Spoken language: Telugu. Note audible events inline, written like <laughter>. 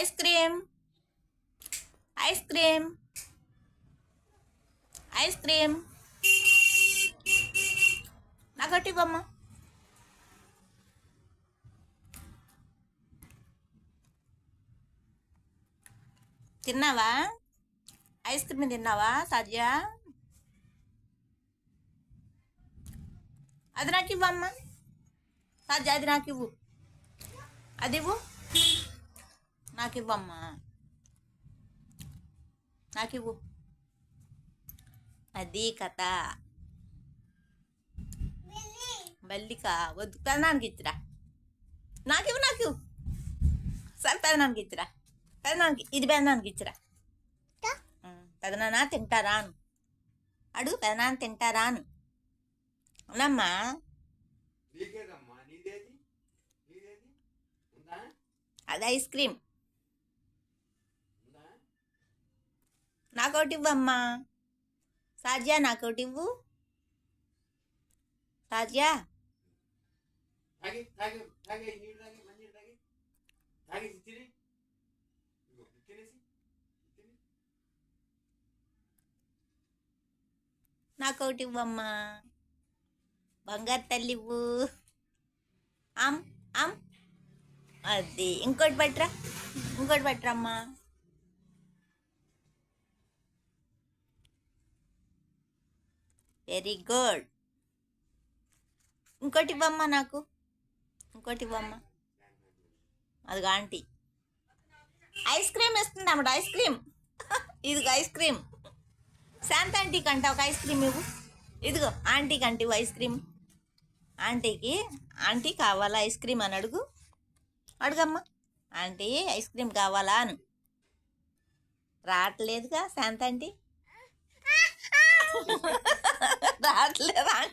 Ice cream ice cream ice cream నాకొట్టి ఇవ్వమ్మ తిన్నావా? ఐస్ క్రీమ్ తిన్నావా సాధ్య? అది నాకు ఇవ్వమ్మ సాధ్య అది నాకు ఇవ్వు. అది ఇవ్వు. నాకు ఇవ్వమ్మా నాకు ఇవ్వు అది కథ. బల్లిక వద్దు. పెదనానికి ఇచ్చిరా. నాకు ఇవ్వు నాకు ఇవ్వు సరే పెదనానికి ఇచ్చిరా. పెదనానికి ఇది పెదనానికి ఇచ్చిరా. ఉం, పెదనాన్న తింటారా అను. అడుగు పెదనాన్న తింటారా అను. అవునమ్మా. అది ఐస్ క్రీమ్. నాకోటి ఇవ్వమ్మా. సాధ్యా నాకోటి ఇవ్వు తిని. నాకోటి ఇవ్వమ్మా. బంగారు తల్లి ఇవ్వు. ఆమ్ ఆమ్ అది ఇంకోటి పట్టరా ఇంకోటి పట్టరమ్మా. వెరీ గుడ్ ఇంకోటి ఇవ్వమ్మా నాకు. ఇంకోటి ఇవ్వమ్మా. అది ఆంటీ. ఐస్ క్రీమ్ ఇస్తుంది అమ్మడు ఐస్ క్రీమ్ ఇది ఐస్ క్రీమ్ శాంత ఆంటీకి అంట ఒక ఐస్ క్రీమ్ ఇవ్వు. ఇదిగో ఆంటీకి అంటే ఐస్ క్రీమ్ ఆంటీకి ఆంటీ కావాలా ఐస్ క్రీమ్ అని అడుగు. అడుగమ్మా. ఆంటీ ఐస్ క్రీమ్ కావాలా? అను. రావట్లేదుగా శాంత ఆంటీ. <laughs> le dan